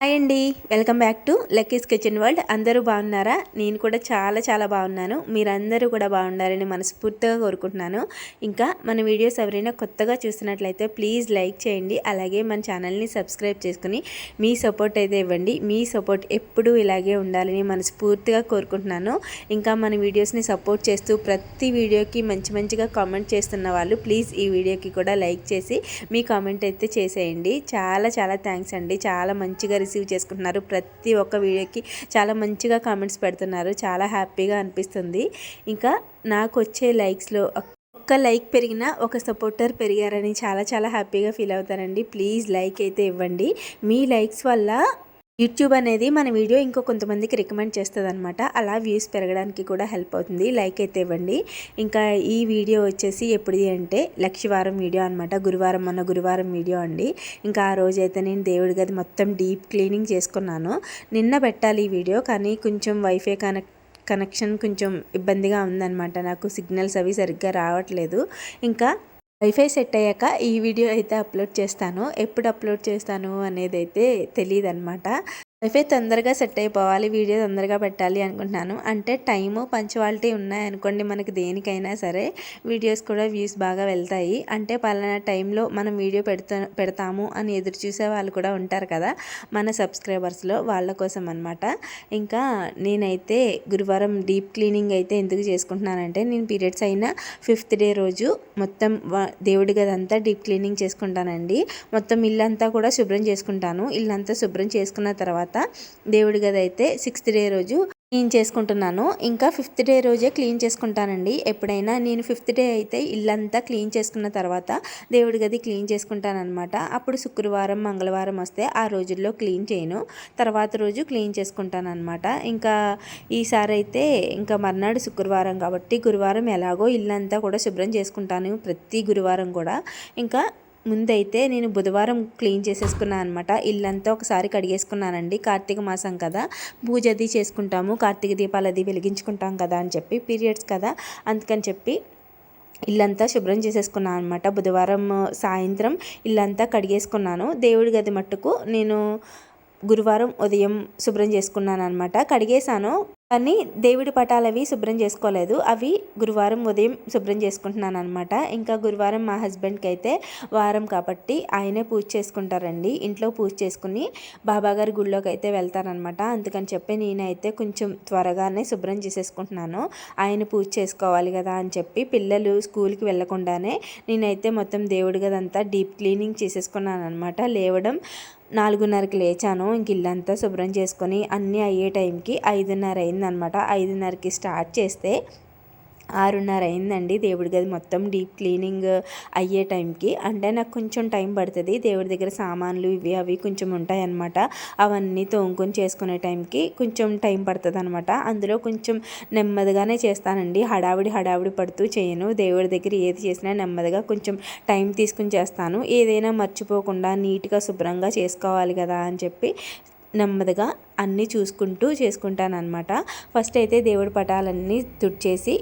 Hi అండి. Welcome back to Lucky's kitchen world. అందరూ బాగున్నారా? నేను కూడా చాలా చాలా బాగున్నాను. మీరందరూ కూడా బాగున్నారని మనస్ఫూర్తిగా కోరుకుంటున్నాను. ఇంకా మన వీడియోస్ ఎవరైనా కొత్తగా చూసినట్లయితే ప్లీజ్ లైక్ చేయండి. అలాగే మన ఛానల్ని సబ్స్క్రైబ్ చేసుకుని మీ సపోర్ట్ అయితే ఇవ్వండి. మీ సపోర్ట్ ఎప్పుడూ ఇలాగే ఉండాలని మనస్ఫూర్తిగా కోరుకుంటున్నాను. ఇంకా మన వీడియోస్ని సపోర్ట్ చేస్తూ ప్రతి వీడియోకి మంచి మంచిగా కామెంట్ చేస్తున్న వాళ్ళు ప్లీజ్ ఈ వీడియోకి కూడా లైక్ చేసి మీ కామెంట్ అయితే చేసేయండి. చాలా చాలా థ్యాంక్స్ అండి. చాలా మంచిగా రిసీవ్ చేసుకుంటున్నారు. ప్రతి ఒక్క వీడియోకి చాలా మంచిగా కామెంట్స్ పెడుతున్నారు. చాలా హ్యాపీగా అనిపిస్తుంది. ఇంకా నాకు వచ్చే లైక్స్లో ఒక్క లైక్ పెరిగినా ఒక సపోర్టర్ పెరిగారని చాలా చాలా హ్యాపీగా ఫీల్ అవుతారండి ప్లీజ్ లైక్ అయితే ఇవ్వండి. మీ లైక్స్ వల్ల యూట్యూబ్ అనేది మన వీడియో ఇంకో కొంతమందికి రికమెండ్ చేస్తుంది అనమాట అలా వ్యూస్ పెరగడానికి కూడా హెల్ప్ అవుతుంది. లైక్ అయితే ఇవ్వండి. ఇంకా ఈ వీడియో వచ్చేసి ఎప్పుడుది అంటే లక్షవారం వీడియో అనమాట గురువారం మొన్న గురువారం వీడియో అండి. ఇంకా ఆ రోజు అయితే నేను దేవుడి గది మొత్తం డీప్ క్లీనింగ్ చేసుకున్నాను. నిన్న పెట్టాలి ఈ వీడియో కానీ కొంచెం వైఫై కనెక్ట్ కనెక్షన్ కొంచెం ఇబ్బందిగా ఉందన్నమాట. నాకు సిగ్నల్స్ అవి సరిగ్గా రావట్లేదు. ఇంకా వైఫై సెట్ అయ్యాక ఈ వీడియో అయితే అప్లోడ్ చేస్తాను. ఎప్పుడు అప్లోడ్ చేస్తాను అనేది అయితే తెలియదు అనమాట వైఫై తొందరగా సెట్ అయిపోవాలి వీడియో తొందరగా పెట్టాలి అనుకుంటున్నాను. అంటే టైము పంచువాలిటీ ఉన్నాయనుకోండి మనకి దేనికైనా సరే. వీడియోస్ కూడా వ్యూస్ బాగా వెళ్తాయి. అంటే పలానా టైంలో మనం వీడియో పెడతా పెడతాము అని ఎదురు చూసే వాళ్ళు కూడా ఉంటారు కదా. మన సబ్స్క్రైబర్స్లో వాళ్ళ కోసం అనమాట ఇంకా నేనైతే గురువారం డీప్ క్లీనింగ్ అయితే ఎందుకు చేసుకుంటున్నానంటే నేను పీరియడ్స్ అయిన ఫిఫ్త్ డే రోజు మొత్తం దేవుడి గదంతా డీప్ క్లీనింగ్ చేసుకుంటానండి. మొత్తం ఇల్లంతా కూడా శుభ్రం చేసుకుంటాను. ఇల్లంతా శుభ్రం చేసుకున్న తర్వాత తర్వాత దేవుడి గది అయితే సిక్స్త్ డే రోజు క్లీన్ చేసుకుంటున్నాను. ఇంకా ఫిఫ్త్ డే రోజే క్లీన్ చేసుకుంటానండి. ఎప్పుడైనా నేను ఫిఫ్త్ డే అయితే ఇల్లంతా క్లీన్ చేసుకున్న తర్వాత దేవుడి గది క్లీన్ చేసుకుంటానమాట అప్పుడు శుక్రవారం మంగళవారం వస్తే ఆ రోజుల్లో క్లీన్ చేయను. తర్వాత రోజు క్లీన్ చేసుకుంటానమాట ఇంకా ఈసారి అయితే ఇంకా మర్నాడు శుక్రవారం కాబట్టి గురువారం ఎలాగో ఇల్లంతా కూడా శుభ్రం చేసుకుంటాను. ప్రతి గురువారం కూడా. ఇంకా ముందైతే నేను బుధవారం క్లీన్ చేసేసుకున్నాను అనమాట ఇల్లంతా ఒకసారి కడిగేసుకున్నానండి. కార్తీక మాసం కదా. పూజ అది చేసుకుంటాము. కార్తీక దీపాలు అది వెలిగించుకుంటాం కదా అని చెప్పి పీరియడ్స్ కదా. అందుకని చెప్పి ఇల్లంతా శుభ్రం చేసేసుకున్నాను అనమాట బుధవారం సాయంత్రం ఇల్లంతా కడిగేసుకున్నాను. దేవుడి గది మట్టుకు నేను గురువారం ఉదయం శుభ్రం చేసుకున్నాను అనమాట కడిగేశాను. కానీ దేవుడి పటాలు అవి శుభ్రం చేసుకోలేదు. అవి గురువారం ఉదయం శుభ్రం చేసుకుంటున్నాను అనమాట ఇంకా గురువారం మా హస్బెండ్కి అయితే వారం కాబట్టి ఆయనే పూజ చేసుకుంటారండి. ఇంట్లో పూజ చేసుకుని బాబాగారి గుళ్ళోకి అయితే వెళ్తారనమాట అందుకని చెప్పి నేనైతే కొంచెం త్వరగానే శుభ్రం చేసేసుకుంటున్నాను. ఆయన పూజ చేసుకోవాలి కదా అని చెప్పి పిల్లలు స్కూల్కి వెళ్ళకుండానే నేనైతే మొత్తం దేవుడి గదంతా డీప్ క్లీనింగ్ చేసేసుకున్నాను అనమాట లేవడం నాలుగున్నరకి లేచాను. ఇంక ఇల్లంతా శుభ్రం చేసుకొని అన్నీ అయ్యే టైంకి ఐదున్నర అయిందనమాట. ఐదున్నరకి స్టార్ట్ చేస్తే ఆరున్నర అయిందండి. దేవుడి గది మొత్తం డీప్ క్లీనింగ్ అయ్యే టైంకి. అంటే నాకు కొంచెం టైం పడుతుంది. దేవుడి దగ్గర సామాన్లు ఇవి అవి కొంచెం ఉంటాయన్నమాట. అవన్నీ తోముకొని చేసుకునే టైంకి కొంచెం టైం పడుతుంది అనమాట అందులో కొంచెం నెమ్మదిగానే చేస్తానండి. హడావిడి హడావిడి పడుతూ చేయను. దేవుడి దగ్గర ఏది చేసినా నెమ్మదిగా కొంచెం టైం తీసుకుని చేస్తాను. ఏదైనా మర్చిపోకుండా నీట్గా శుభ్రంగా చేసుకోవాలి కదా అని చెప్పి నెమ్మదిగా అన్నీ చూసుకుంటూ చేసుకుంటాను అనమాట ఫస్ట్ అయితే దేవుడి పటాలన్నీ తుడిచేసి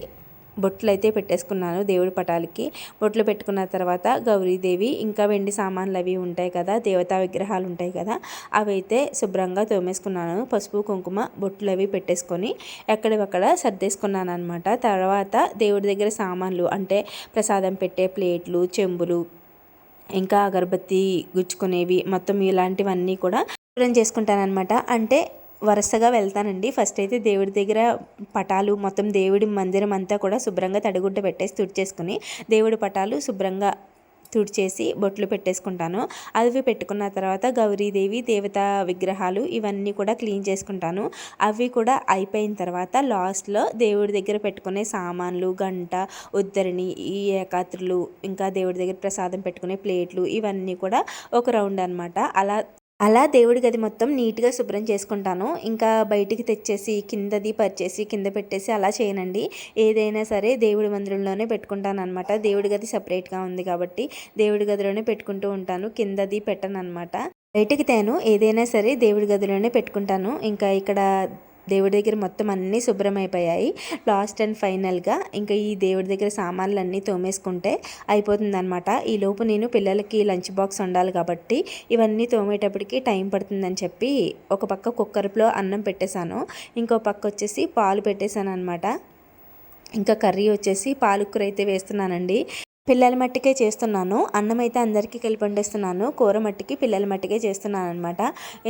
బొట్లు అయితే పెట్టేసుకున్నాను దేవుడి పటాలకి. బొట్లు పెట్టుకున్న తర్వాత గౌరీదేవి ఇంకా వెండి సామాన్లు అవి ఉంటాయి కదా దేవతా విగ్రహాలు ఉంటాయి కదా అవి అయితే శుభ్రంగా తోమేసుకున్నాను. పసుపు కుంకుమ బొట్లు అవి పెట్టేసుకొని ఎక్కడివక్కడ సర్దేసుకున్నాను అనమాట తర్వాత దేవుడి దగ్గర సామాన్లు అంటే ప్రసాదం పెట్టే ప్లేట్లు చెంబులు ఇంకా అగరబత్తి గుచ్చుకునేవి మొత్తం ఇలాంటివన్నీ కూడా శుభ్రం చేసుకుంటానమాట అంటే వరుసగా వెళ్తానండి. ఫస్ట్ అయితే దేవుడి దగ్గర పటాలు మొత్తం దేవుడి మందిరం అంతా కూడా శుభ్రంగా తడిగుడ్డ పెట్టేసి తుడిచేసుకుని దేవుడి పటాలు శుభ్రంగా తుడిచేసి బొట్లు పెట్టేసుకుంటాను. అవి పెట్టుకున్న తర్వాత గౌరీదేవి దేవతా విగ్రహాలు ఇవన్నీ కూడా క్లీన్ చేసుకుంటాను. అవి కూడా అయిపోయిన తర్వాత లాస్ట్లో దేవుడి దగ్గర పెట్టుకునే సామాన్లు గంట ఉద్దరిని ఈ ఏకాత్రులు ఇంకా దేవుడి దగ్గర ప్రసాదం పెట్టుకునే ప్లేట్లు ఇవన్నీ కూడా ఒక రౌండ్ అనమాట అలా అలా దేవుడి గది మొత్తం నీట్గా శుభ్రం చేసుకుంటాను. ఇంకా బయటికి తెచ్చేసి కిందది పరిచేసి కింద పెట్టేసి అలా చేయనండి. ఏదైనా సరే దేవుడి మందిరంలోనే పెట్టుకుంటాను అనమాట దేవుడి గది సపరేట్గా ఉంది కాబట్టి దేవుడి గదిలోనే పెట్టుకుంటూ ఉంటాను. కిందది పెట్టను అనమాట బయటికి తేను. ఏదైనా సరే దేవుడి గదిలోనే పెట్టుకుంటాను. ఇంకా ఇక్కడ దేవుడి దగ్గర మొత్తం అన్నీ శుభ్రమైపోయాయి. లాస్ట్ అండ్ ఫైనల్గా ఇంకా ఈ దేవుడి దగ్గర సామాన్లు అన్నీ తోమేసుకుంటే అయిపోతుందనమాట ఈ లోపు నేను పిల్లలకి లంచ్ బాక్స్ ఉండాలి కాబట్టి ఇవన్నీ తోమేటప్పటికి టైం పడుతుందని చెప్పి ఒక పక్క కుక్కర్లో అన్నం పెట్టేశాను. ఇంకో పక్క వచ్చేసి పాలు పెట్టేశాను అనమాట ఇంకా కర్రీ వచ్చేసి పాలకూర అయితే వేస్తున్నానండి. పిల్లల మట్టికే చేస్తున్నాను. అన్నం అయితే అందరికీ కలిపి వండేస్తున్నాను. కూర మట్టికి పిల్లల మట్టికే చేస్తున్నాను అనమాట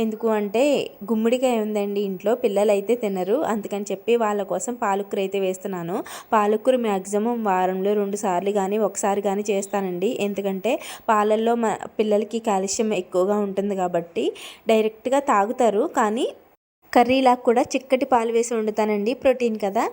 ఎందుకు అంటే గుమ్మడికాయ ఉందండి ఇంట్లో పిల్లలు అయితే తినరు. అందుకని చెప్పి వాళ్ళ కోసం పాలకూర అయితే వేస్తున్నాను. పాలకూర మ్యాక్సిమం వారంలో రెండు సార్లు కానీ ఒకసారి కానీ చేస్తానండి. ఎందుకంటే పాలల్లో మా పిల్లలకి కాల్షియం ఎక్కువగా ఉంటుంది కాబట్టి డైరెక్ట్గా తాగుతారు. కానీ కర్రీలాగా కూడా చిక్కటి పాలు వేసి వండుతానండి. ప్రోటీన్ కదా.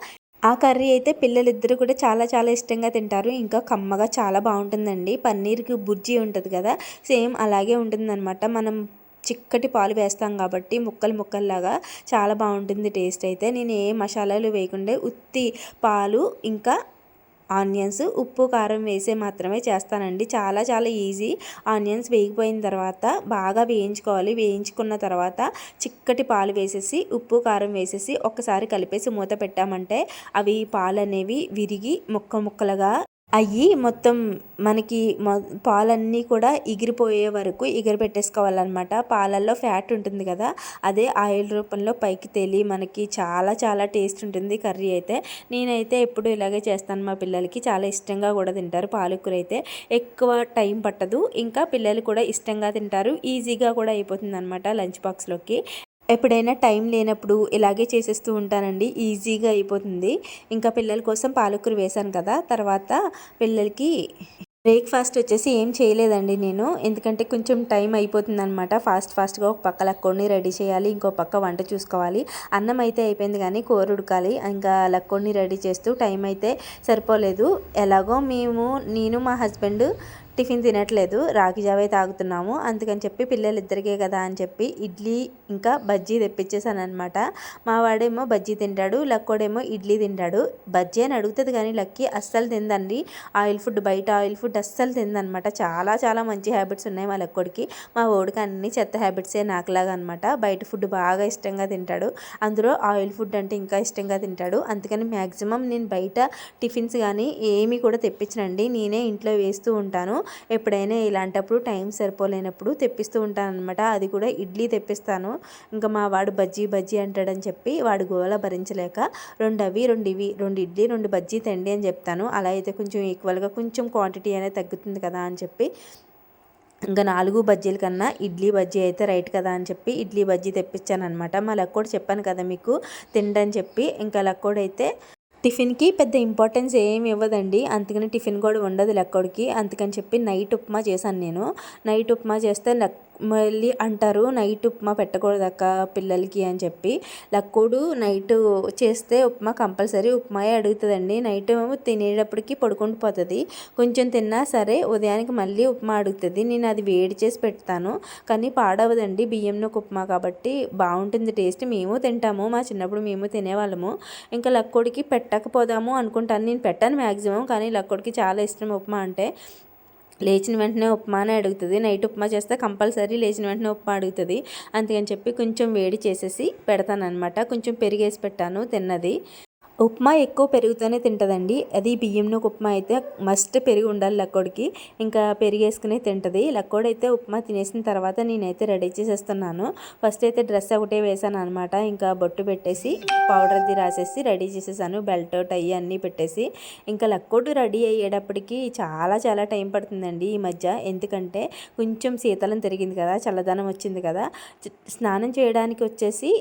ఆ కర్రీ అయితే పిల్లలిద్దరూ కూడా చాలా చాలా ఇష్టంగా తింటారు. ఇంకా కమ్మగా చాలా బాగుంటుందండి. పన్నీర్కి బుర్జీ ఉంటుంది కదా సేమ్ అలాగే ఉంటుందన్నమాట. మనం చిక్కటి పాలు వేస్తాం కాబట్టి ముక్కలు ముక్కల్లాగా చాలా బాగుంటుంది టేస్ట్ అయితే. నేను ఏ మసాలాలు వేయకుండా ఉత్తి పాలు ఇంకా ఆనియన్స్ ఉప్పు కారం వేసే మాత్రమే చేస్తానండి. చాలా చాలా ఈజీ. ఆనియన్స్ వేగిపోయిన తర్వాత బాగా వేయించుకోవాలి. వేయించుకున్న తర్వాత చిక్కటి పాలు వేసేసి ఉప్పు కారం వేసేసి ఒక్కసారి కలిపేసి మూత పెట్టామంటే అవి పాలు అనేవి విరిగి ముక్క ముక్కలుగా అయ్యి మొత్తం మనకి పాలన్నీ కూడా ఎగిరిపోయే వరకు ఎగిరిపెట్టేసుకోవాలన్నమాట పాలల్లో ఫ్యాట్ ఉంటుంది కదా అదే ఆయిల్ రూపంలో పైకి తేలి మనకి చాలా చాలా టేస్ట్ ఉంటుంది కర్రీ అయితే. నేనైతే ఎప్పుడు ఇలాగే చేస్తాను. మా పిల్లలకి చాలా ఇష్టంగా కూడా తింటారు. పాలకూర అయితే ఎక్కువ టైం పట్టదు. ఇంకా పిల్లలు కూడా ఇష్టంగా తింటారు. ఈజీగా కూడా అయిపోతుంది అనమాట లంచ్ బాక్స్లోకి. ఎప్పుడైనా టైం లేనప్పుడు ఇలాగే చేసేస్తూ ఉంటానండి. ఈజీగా అయిపోతుంది. ఇంకా పిల్లల కోసం పాలకూర వేశాను కదా తర్వాత పిల్లలకి బ్రేక్ఫాస్ట్ వచ్చేసి ఏం చేయలేదండి నేను. ఎందుకంటే కొంచెం టైం అయిపోతుంది అనమాట ఫాస్ట్ ఫాస్ట్గా ఒక పక్క లక్కోడిని రెడీ చేయాలి ఇంకో పక్క వంట చూసుకోవాలి. అన్నం అయితే అయిపోయింది కానీ కూర ఉడకాలి. ఇంకా లక్కోడిని రెడీ చేస్తూ టైం అయితే సరిపోలేదు. ఎలాగో మేము నేను మా హస్బెండ్ టిఫిన్ తినట్లేదు రాగి జావే తాగుతున్నాము అందుకని చెప్పి పిల్లలు ఇద్దరికే కదా అని చెప్పి ఇడ్లీ ఇంకా బజ్జీ తెప్పించేశానమాట మా వాడేమో బజ్జీ తింటాడు లక్కోడేమో ఇడ్లీ తింటాడు. బజ్జీ అని అడుగుతుంది కానీ లక్కీ అస్సలు తిందండి ఆయిల్ ఫుడ్ బయట ఆయిల్ ఫుడ్ అస్సలు తిందనమాట చాలా చాలా మంచి హ్యాబిట్స్ ఉన్నాయి మా లక్కోడికి. మా ఓడికి అన్ని చెత్త హ్యాబిట్సే నాకులాగా అనమాట బయట ఫుడ్ బాగా ఇష్టంగా తింటాడు. అందులో ఆయిల్ ఫుడ్ అంటే ఇంకా ఇష్టంగా తింటాడు. అందుకని మ్యాక్సిమం నేను బయట టిఫిన్స్ కానీ ఏమీ కూడా తెప్పించనండి. నేనే ఇంట్లో వేస్తూ ఉంటాను. ఎప్పుడైనా ఇలాంటప్పుడు టైం సరిపోలేనప్పుడు తెప్పిస్తూ ఉంటాను అనమాట అది కూడా ఇడ్లీ తెప్పిస్తాను. ఇంకా మా వాడు బజ్జీ బజ్జీ అంటాడని చెప్పి వాడు గోల భరించలేక రెండు అవి రెండు ఇవి రెండు ఇడ్లీ రెండు బజ్జీ తండి అని చెప్తాను. అలా అయితే కొంచెం ఈక్వల్గా కొంచెం క్వాంటిటీ అనేది తగ్గుతుంది కదా అని చెప్పి ఇంకా నాలుగు బజ్జీల కన్నా ఇడ్లీ బజ్జీ అయితే రైట్ కదా అని చెప్పి ఇడ్లీ బజ్జీ తెప్పించాను అనమాట మా లక్కోడు చెప్పాను కదా మీకు తిండని చెప్పి. ఇంకా లక్కోడైతే టిఫిన్కి పెద్ద ఇంపార్టెన్స్ ఏమి ఇవ్వదండి. అందుకని టిఫిన్ కూడా ఉండదు లెక్కడికి అందుకని చెప్పి నైట్ ఉప్మా చేశాను నేను. నైట్ ఉప్మా చేస్తే మళ్ళీ అంటారు నైట్ ఉప్మా పెట్టకూడదక్క పిల్లలకి అని చెప్పి. లక్కోడు నైట్ చేస్తే ఉప్మా కంపల్సరీ ఉప్మాయే అడుగుతుందండి. నైట్ ఏమో తినేటప్పటికి పడుకుంటూ పోతుంది. కొంచెం తిన్నా సరే ఉదయానికి మళ్ళీ ఉప్మా అడుగుతుంది. నేను అది వేడి చేసి పెడతాను. కానీ పాడవదండి. బియ్యం నూక ఉప్మా కాబట్టి బాగుంటుంది టేస్ట్. మేము తింటాము. మా చిన్నప్పుడు మేము తినేవాళ్ళము. ఇంకా లక్కోడికి పెట్టకపోదాము అనుకుంటాను. నేను పెట్టాను మ్యాక్సిమం కానీ లక్కోడికి చాలా ఇష్టం ఉప్మా అంటే. లేచిన వెంటనే ఉప్మానే అడుగుతుంది. నైట్ ఉప్మా చేస్తే కంపల్సరీ లేచిన వెంటనే ఉప్మా అడుగుతుంది. అందుకని చెప్పి కొంచెం వేడి చేసేసి పెడతాను అనమాట కొంచెం పెరిగేసి పెట్టాను తిన్నది. ఉప్మా ఎక్కువ పెరుగుతూనే తింటుందండి. అది బియ్యంలో ఉప్మా అయితే మస్ట్ పెరిగి ఉండాలి లక్కోడికి. ఇంకా పెరిగేసుకునే తింటుంది. లక్కోడు అయితే ఉప్మా తినేసిన తర్వాత నేనైతే రెడీ చేసేస్తున్నాను. ఫస్ట్ అయితే డ్రెస్ ఒకటే వేసాను అనమాట ఇంకా బొట్టు పెట్టేసి పౌడర్ది రాసేసి రెడీ చేసేసాను. బెల్ట్ టై అన్నీ పెట్టేసి. ఇంకా లక్కోడు రెడీ అయ్యేటప్పటికి చాలా చాలా టైం పడుతుందండి ఈ మధ్య. ఎందుకంటే కొంచెం శీతలం తిరిగింది కదా చల్లదనం వచ్చింది కదా. స్నానం చేయడానికి వచ్చేసి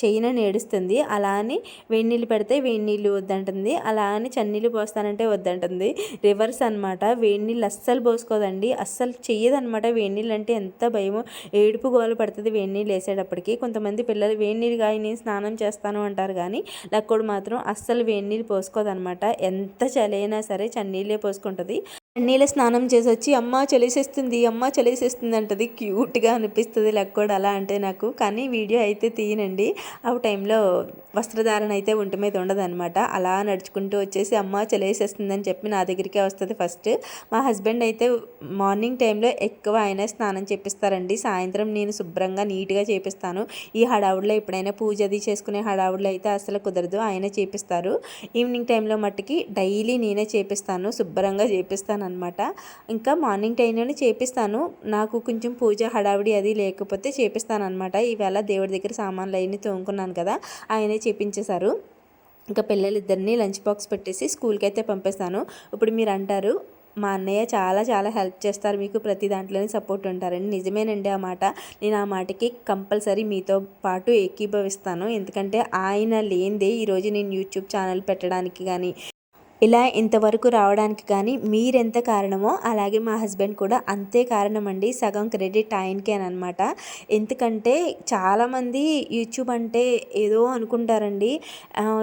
చెయ్యిన నేడుస్తుంది. అలా అని వేడి నీళ్ళు పెడితే వేడి నీళ్ళు వద్దంటుంది. అలా అని చన్నీళ్ళు పోస్తానంటే వద్దంటుంది. రివర్స్ అనమాట వేడి నీళ్ళు అస్సలు పోసుకోదండి. అస్సలు చెయ్యదనమాట వేడి నీళ్ళు అంటే ఎంత భయమో. ఏడుపు గోలు పడుతుంది వేడి నీళ్ళు వేసేటప్పటికి. కొంతమంది పిల్లలు వేడి నీళ్ళు నేను స్నానం చేస్తాను అంటారు కానీ లక్కుడు మాత్రం అస్సలు వేడి నీళ్ళు పోసుకోదనమాట ఎంత చలైనా సరే చన్నీళ్ళే పోసుకుంటుంది. నీళ్ళ స్నానం చేసి వచ్చి అమ్మ చలిసేస్తుంది అమ్మ చలిసేస్తుంది అంటది. క్యూట్గా అనిపిస్తుంది లెక్క కూడా అలా అంటే నాకు. కానీ వీడియో అయితే తీయనండి. ఆ టైంలో వస్త్రధారణ అయితే ఒంటి మీద ఉండదనమాట అలా నడుచుకుంటూ వచ్చేసి అమ్మ చలేసేస్తుంది అని చెప్పి నా దగ్గరికే వస్తుంది ఫస్ట్. మా హస్బెండ్ అయితే మార్నింగ్ టైంలో ఎక్కువ ఆయన స్నానం చేపిస్తారండి. సాయంత్రం నేను శుభ్రంగా నీట్గా చేపిస్తాను. ఈ హడావుడిలో ఎప్పుడైనా పూజ అది చేసుకునే హడావుడిలో అయితే అసలు కుదరదు. ఆయన చేపిస్తారు. ఈవినింగ్ టైంలో మట్టుకి డైలీ నేనే చేపిస్తాను. శుభ్రంగా చేపిస్తాను అనమాట ఇంకా మార్నింగ్ టైంలోనే చేపిస్తాను. నాకు కొంచెం పూజ హడావిడి అది లేకపోతే చేపిస్తాను అనమాట ఈవేళ దేవుడి దగ్గర సామాన్లు అవన్నీ తోముకున్నాను కదా ఆయనే చేపించేశారు. ఇంకా పిల్లలిద్దరిని లంచ్ బాక్స్ పెట్టేసి స్కూల్కి అయితే పంపిస్తాను. ఇప్పుడు మీరు అంటారు మా అన్నయ్య చాలా చాలా హెల్ప్ చేస్తారు మీకు ప్రతి దాంట్లోనే సపోర్ట్ ఉంటారండి నిజమేనండి ఆ మాట. నేను ఆ మాటకి కంపల్సరీ మీతో పాటు ఏకీభవిస్తాను. ఎందుకంటే ఆయన లేనిదే ఈరోజు నేను యూట్యూబ్ ఛానల్ పెట్టడానికి కానీ ఇలా ఇంతవరకు రావడానికి కానీ మీరెంత కారణమో అలాగే మా హస్బెండ్ కూడా అంతే కారణం అండి సగం క్రెడిట్ ఆయనకే అనమాట. ఎందుకంటే చాలామంది యూట్యూబ్ అంటే ఏదో అనుకుంటారండి.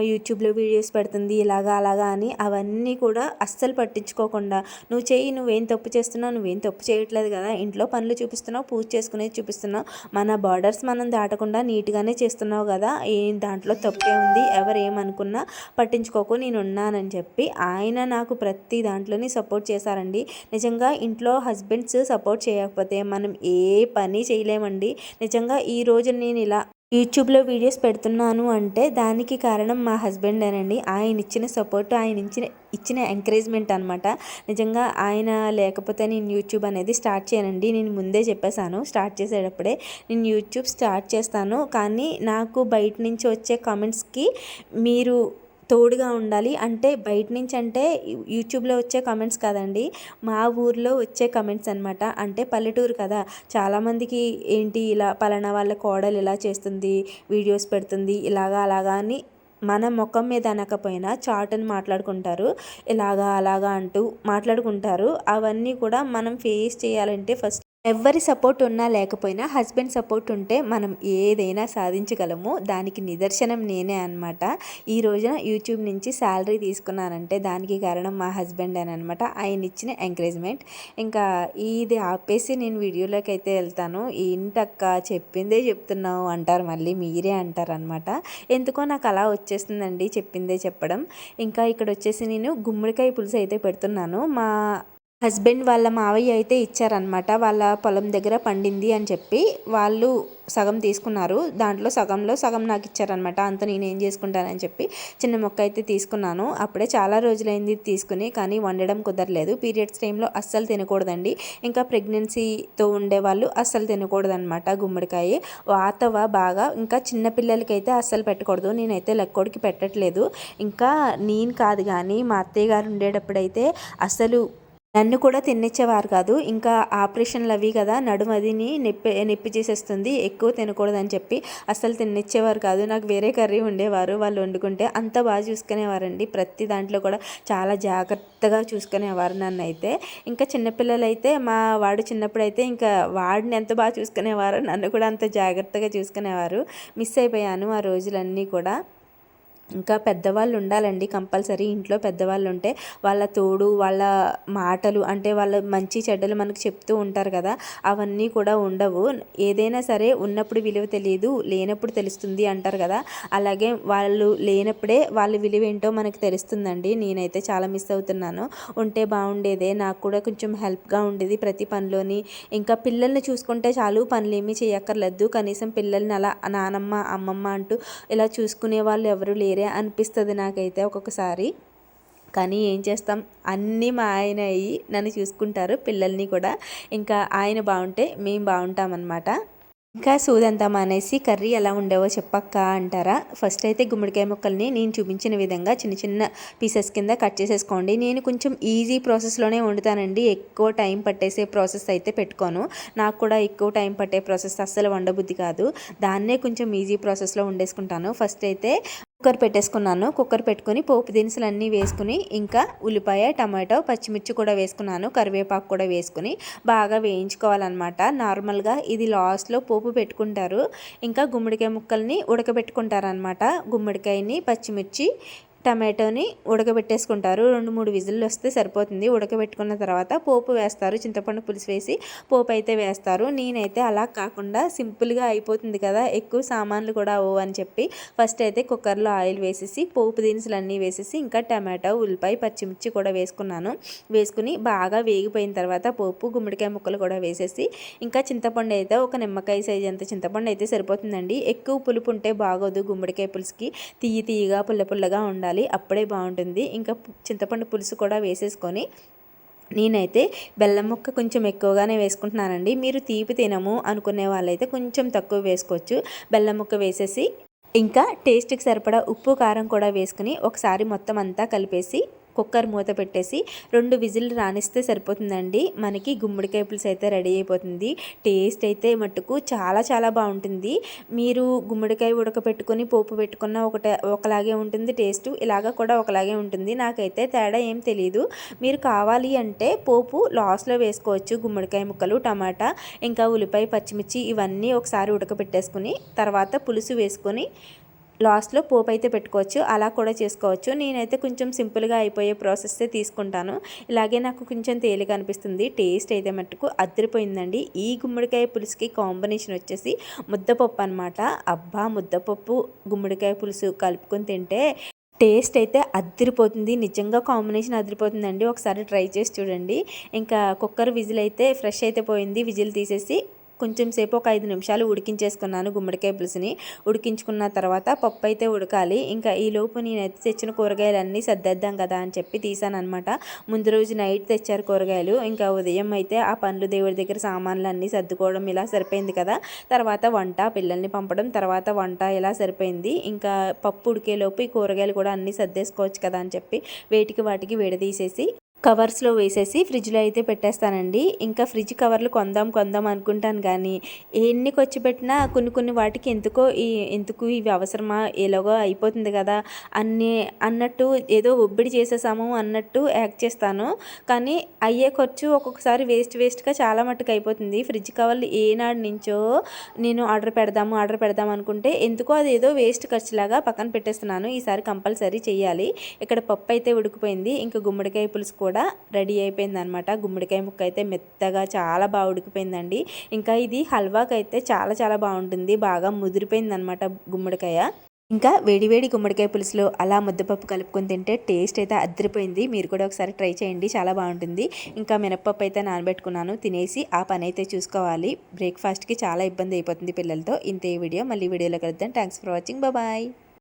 యూట్యూబ్లో వీడియోస్ పెడుతుంది ఇలాగా అలాగా అని అవన్నీ కూడా అస్సలు పట్టించుకోకుండా నువ్వు చేయి నువ్వేం తప్పు చేస్తున్నావు నువ్వేం తప్పు చేయట్లేదు కదా. ఇంట్లో పనులు చూపిస్తున్నావు పూజ చేసుకునేది చూపిస్తున్నావు. మన బార్డర్స్ మనం దాటకుండా నీట్గానే చేస్తున్నావు కదా. ఏం దాంట్లో తప్పే ఉంది ఎవరు ఏమనుకున్నా పట్టించుకోకు నేను ఉన్నానని చెప్పి ఆయన నాకు ప్రతి దాంట్లోని సపోర్ట్ చేశారండి. నిజంగా ఇంట్లో హస్బెండ్స్ సపోర్ట్ చేయకపోతే మనం ఏ పని చేయలేమండి. నిజంగా ఈ రోజు నేను ఇలా యూట్యూబ్లో వీడియోస్ పెడుతున్నాను అంటే దానికి కారణం మా హస్బెండ్ అనండి. ఆయన ఇచ్చిన సపోర్ట్ ఆయన ఇచ్చిన ఇచ్చిన ఎంకరేజ్మెంట్ అనమాట నిజంగా ఆయన లేకపోతే నేను యూట్యూబ్ అనేది స్టార్ట్ చేయనండి. నేను ముందే చెప్పేశాను స్టార్ట్ చేసేటప్పుడే నేను యూట్యూబ్ స్టార్ట్ చేస్తాను. కానీ నాకు బయట నుంచి వచ్చే కామెంట్స్కి మీరు తోడుగా ఉండాలి. అంటే బయట నుంచి అంటే యూట్యూబ్లో వచ్చే కమెంట్స్ కాదండి. మా ఊర్లో వచ్చే కమెంట్స్ అనమాట అంటే పల్లెటూరు కదా. చాలామందికి ఏంటి ఇలా పలానా వాళ్ళ కోడలు ఇలా చేస్తుంది వీడియోస్ పెడుతుంది ఇలాగా అలాగా అని మన ముఖం మీద అనకపోయినా చాటుని మాట్లాడుకుంటారు. ఇలాగా అలాగా అంటూ మాట్లాడుకుంటారు. అవన్నీ కూడా మనం ఫేస్ చేయాలంటే ఫస్ట్ ఎవరి సపోర్ట్ ఉన్నా లేకపోయినా హస్బెండ్ సపోర్ట్ ఉంటే మనం ఏదైనా సాధించగలము. దానికి నిదర్శనం నేనే అనమాట ఈ రోజున యూట్యూబ్ నుంచి శాలరీ తీసుకున్నానంటే దానికి కారణం మా హస్బెండ్ అని అనమాట ఆయన ఇచ్చిన ఎంకరేజ్మెంట్. ఇంకా ఇది ఆపేసి నేను వీడియోలోకి అయితే వెళ్తాను. ఏంటక్క చెప్పిందే చెప్తున్నావు అంటారు మళ్ళీ మీరే అంటారు అనమాట ఎందుకో నాకు అలా వచ్చేస్తుందండి చెప్పిందే చెప్పడం. ఇంకా ఇక్కడ వచ్చేసి నేను గుమ్మడికాయ పులుసు అయితే పెడుతున్నాను. మా హస్బెండ్ వాళ్ళ మావయ్య అయితే ఇచ్చారనమాట వాళ్ళ పొలం దగ్గర పండింది అని చెప్పి వాళ్ళు సగం తీసుకున్నారు. దాంట్లో సగంలో సగం నాకు ఇచ్చారనమాట అంత నేను ఏం చేసుకుంటానని చెప్పి చిన్న మొక్క అయితే తీసుకున్నాను. అప్పుడే చాలా రోజులైంది తీసుకుని కానీ వండడం కుదరలేదు. పీరియడ్స్ టైంలో అస్సలు తినకూడదండి. ఇంకా ప్రెగ్నెన్సీతో ఉండే వాళ్ళు అస్సలు తినకూడదనమాట గుమ్మడికాయ. వాతవ బాగా ఇంకా చిన్నపిల్లలకైతే అస్సలు పెట్టకూడదు. నేనైతే లెక్కోడికి పెట్టట్లేదు. ఇంకా నేను కాదు కానీ మా అత్తయ్య గారు ఉండేటప్పుడైతే అస్సలు నన్ను కూడా తినిచ్చేవారు కాదు. ఇంకా ఆపరేషన్లు అవి కదా నడుమదిని నొప్పి నొప్పి చేసేస్తుంది. ఎక్కువ తినకూడదని చెప్పి అసలు తినిచ్చేవారు కాదు. నాకు వేరే కర్రీ ఉండేవారు వాళ్ళు వండుకుంటే అంత బాగా చూసుకునేవారండి. ప్రతి దాంట్లో కూడా చాలా జాగ్రత్తగా చూసుకునేవారు నన్ను అయితే ఇంకా చిన్నపిల్లలు అయితే మా వాడు చిన్నప్పుడు అయితే ఇంకా వాడిని ఎంత బాగా చూసుకునేవారు నన్ను కూడా అంత జాగ్రత్తగా చూసుకునేవారు. మిస్ అయిపోయాను ఆ రోజులన్నీ కూడా. ఇంకా పెద్దవాళ్ళు ఉండాలండి కంపల్సరీ. ఇంట్లో పెద్దవాళ్ళు ఉంటే వాళ్ళ తోడు వాళ్ళ మాటలు అంటే వాళ్ళ మంచి చెడ్డలు మనకు చెప్తూ ఉంటారు కదా అవన్నీ కూడా ఉండవు. ఏదైనా సరే ఉన్నప్పుడు విలువ తెలియదు లేనప్పుడు తెలుస్తుంది అంటారు కదా. అలాగే వాళ్ళు లేనప్పుడే వాళ్ళ విలువ ఏంటో మనకు తెలుస్తుందండి. నేనైతే చాలా మిస్ అవుతున్నాను. ఉంటే బాగుండేదే. నాకు కూడా కొంచెం హెల్ప్గా ఉండేది ప్రతి పనిలోని. ఇంకా పిల్లల్ని చూసుకుంటే చాలు పనులు ఏమీ చేయక్కర్లేదు. కనీసం పిల్లల్ని అలా నానమ్మ అమ్మమ్మ అంటూ ఇలా చూసుకునే వాళ్ళు ఎవరు లేరు వేరే అనిపిస్తుంది నాకైతే ఒక్కొక్కసారి. కానీ ఏం చేస్తాం? అన్నీ మా ఆయన అయ్యి నన్ను చూసుకుంటారు పిల్లల్ని కూడా. ఇంకా ఆయన బాగుంటే మేము బాగుంటామన్నమాట. ఇంకా సూదంతా మానేసి కర్రీ ఎలా ఉండేవో చెప్పక్క అంటారా? ఫస్ట్ అయితే గుమ్మడికాయ ముక్కల్ని నేను చూపించిన విధంగా చిన్న చిన్న పీసెస్ కింద కట్ చేసేసుకోండి. నేను కొంచెం ఈజీ ప్రాసెస్లోనే వండుతానండి. ఎక్కువ టైం పట్టేసే ప్రాసెస్ అయితే పెట్టుకోను. నాకు కూడా ఎక్కువ టైం పట్టే ప్రాసెస్ అస్సలు వండబుద్ధి కాదు. దాన్నే కొంచెం ఈజీ ప్రాసెస్లో వండేసుకుంటాను. ఫస్ట్ అయితే కుక్కర్ పెట్టేసుకున్నాను. కుక్కర్ పెట్టుకుని పోపు దినుసులు అన్నీ వేసుకుని ఇంకా ఉల్లిపాయ టమాటో పచ్చిమిర్చి కూడా వేసుకున్నాను. కరివేపాకు కూడా వేసుకుని బాగా వేయించుకోవాలన్నమాట. నార్మల్గా ఇది లాస్ట్లో పోపు పెట్టుకుంటారు. ఇంకా గుమ్మడికాయ ముక్కల్ని ఉడకబెట్టుకుంటారనమాట గుమ్మడికాయని పచ్చిమిర్చి టమాటోని ఉడకబెట్టేసుకుంటారు. రెండు మూడు విజిల్లు వస్తే సరిపోతుంది. ఉడకబెట్టుకున్న తర్వాత పోపు వేస్తారు. చింతపండు పులుసు వేసి పోపు అయితే వేస్తారు. నేనైతే అలా కాకుండా సింపుల్గా అయిపోతుంది కదా. ఎక్కువ సామాన్లు కూడా అవ్వు అని చెప్పి ఫస్ట్ అయితే కుక్కర్లో ఆయిల్ వేసేసి పోపు దినుసులు అన్నీ వేసేసి ఇంకా టమాటో ఉల్లిపాయ పచ్చిమిర్చి కూడా వేసుకున్నాను. వేసుకుని బాగా వేగిపోయిన తర్వాత పోపు గుమ్మడికాయ ముక్కలు కూడా వేసేసి ఇంకా చింతపండు అయితే ఒక నిమ్మకాయ సైజ్ అంత చింతపండు అయితే సరిపోతుందండి. ఎక్కువ పులుపు ఉంటే బాగోదు గుమ్మడికాయ పులుసుకి. తీయ తీయగా పుల్ల పుల్లగా ఉండాలి. అప్పుడే బాగుంటుంది. ఇంకా చింతపండు పులుసు కూడా వేసేసుకొని నేనైతే బెల్లం ముక్క కొంచెం ఎక్కువగానే వేసుకుంటున్నానండి. మీరు తీపి తినము అనుకునే వాళ్ళైతే కొంచెం తక్కువ వేసుకోవచ్చు. బెల్లం ముక్క వేసేసి ఇంకా టేస్ట్కి సరిపడా ఉప్పు కారం కూడా వేసుకుని ఒకసారి మొత్తం అంతా కలిపేసి కుక్కర్ మూత పెట్టేసి రెండు విజిల్ రానిస్తే సరిపోతుందండి. మనకి గుమ్మడికాయ పులుసు అయితే రెడీ అయిపోతుంది. టేస్ట్ అయితే మట్టుకు చాలా చాలా బాగుంటుంది. మీరు గుమ్మడికాయ ఉడకపెట్టుకొని పోపు పెట్టుకున్న ఒకటే ఒకలాగే ఉంటుంది. టేస్ట్ ఇలాగ కూడా ఒకలాగే ఉంటుంది. నాకైతే తేడా ఏం తెలియదు మీరు కావాలి అంటే పోపు లాస్ట్లో వేసుకోవచ్చు. గుమ్మడికాయ ముక్కలు టమాటా ఇంకా ఉల్లిపాయ పచ్చిమిర్చి ఇవన్నీ ఒకసారి ఉడకపెట్టేసుకుని తర్వాత పులుసు వేసుకొని లాస్ట్లో పోపు అయితే పెట్టుకోవచ్చు. అలా కూడా చేసుకోవచ్చు. నేనైతే కొంచెం సింపుల్గా అయిపోయే ప్రాసెస్ తీసుకుంటాను. ఇలాగే నాకు కొంచెం తేలిగా అనిపిస్తుంది. టేస్ట్ అయితే మట్టుకు అద్దరిపోయిందండి. ఈ గుమ్మడికాయ పులుసుకి కాంబినేషన్ వచ్చేసి ముద్దపప్పు అనమాట అబ్బా ముద్దపప్పు గుమ్మడికాయ పులుసు కలుపుకొని తింటే టేస్ట్ అయితే అదిరిపోతుంది నిజంగా కాంబినేషన్ అదిరిపోతుందండి ఒకసారి ట్రై చేసి చూడండి. ఇంకా కుక్కర్ విజిల్ అయితే ఫ్రెష్ అయితే పోయింది. విజిల్ తీసేసి కొంచెం సేపు ఒక ఐదు నిమిషాలు ఉడికించేసుకున్నాను గుమ్మడికాయ పులుసుని. ఉడికించుకున్న తర్వాత పప్పు అయితే ఉడకాలి. ఇంకా ఈ లోపు నేనైతే తెచ్చిన కూరగాయలన్నీ సర్దేద్దాం కదా అని చెప్పి తీసాను అనమాట ముందు రోజు నైట్ తెచ్చారు కూరగాయలు. ఇంకా ఉదయం అయితే ఆ పండ్లు దేవుడి దగ్గర సామాన్లు అన్నీ సర్దుకోవడం ఇలా సరిపోయింది కదా. తర్వాత వంట పిల్లల్ని పంపడం తర్వాత వంట ఇలా సరిపోయింది. ఇంకా పప్పు ఉడికేలోపు ఈ కూరగాయలు కూడా అన్నీ సర్దేసుకోవచ్చు కదా అని చెప్పి వేటికి వాటికి విడదీసేసి కవర్స్లో వేసేసి ఫ్రిడ్జ్లో అయితే పెట్టేస్తానండి. ఇంకా ఫ్రిడ్జ్ కవర్లు కొందాం కొందాం అనుకుంటాను కానీ ఎన్ని ఖర్చు పెట్టినా కొన్ని కొన్ని వాటికి ఎందుకో ఈ ఎందుకు ఇవి అవసరమా ఎలాగో అయిపోతుంది కదా అన్ని అన్నట్టు ఏదో ఒబ్బిడి చేసేసాము అన్నట్టు యాక్ట్ చేస్తాను. కానీ అయ్యే ఖర్చు ఒక్కొక్కసారి వేస్ట్ వేస్ట్గా చాలా మట్టుకు అయిపోతుంది. ఫ్రిడ్జ్ కవర్లు ఏనాడు నుంచో నేను ఆర్డర్ పెడదాము ఆర్డర్ పెడదాం అనుకుంటే ఎందుకో అది ఏదో వేస్ట్ ఖర్చులాగా పక్కన పెట్టేస్తున్నాను. ఈసారి కంపల్సరీ చేయాలి ఇక్కడ పప్పు అయితే ఉడికిపోయింది. ఇంకా గుమ్మడికాయ పులుసు కూడా కూడా రెడీ అయిపోయింది అనమాట గుమ్మడికాయ ముక్క అయితే మెత్తగా చాలా బాగా ఉడికిపోయిందండి. ఇంకా ఇది హల్వాకి అయితే చాలా చాలా బాగుంటుంది. బాగా ముదిరిపోయిందనమాట గుమ్మడికాయ. ఇంకా వేడివేడి గుమ్మడికాయ పులుసులో అలా ముద్దపప్పు కలుపుకొని తింటే టేస్ట్ అయితే అద్దరిపోయింది. మీరు కూడా ఒకసారి ట్రై చేయండి. చాలా బాగుంటుంది. ఇంకా మినప్పప్పు అయితే నానబెట్టుకున్నాను. తినేసి ఆ పని అయితే చూసుకోవాలి. బ్రేక్ఫాస్ట్కి చాలా ఇబ్బంది అయిపోతుంది పిల్లలతో. ఇంతే వీడియో. మళ్ళీ వీడియోలో కలుద్దాం. Thanks for watching. బాయ్.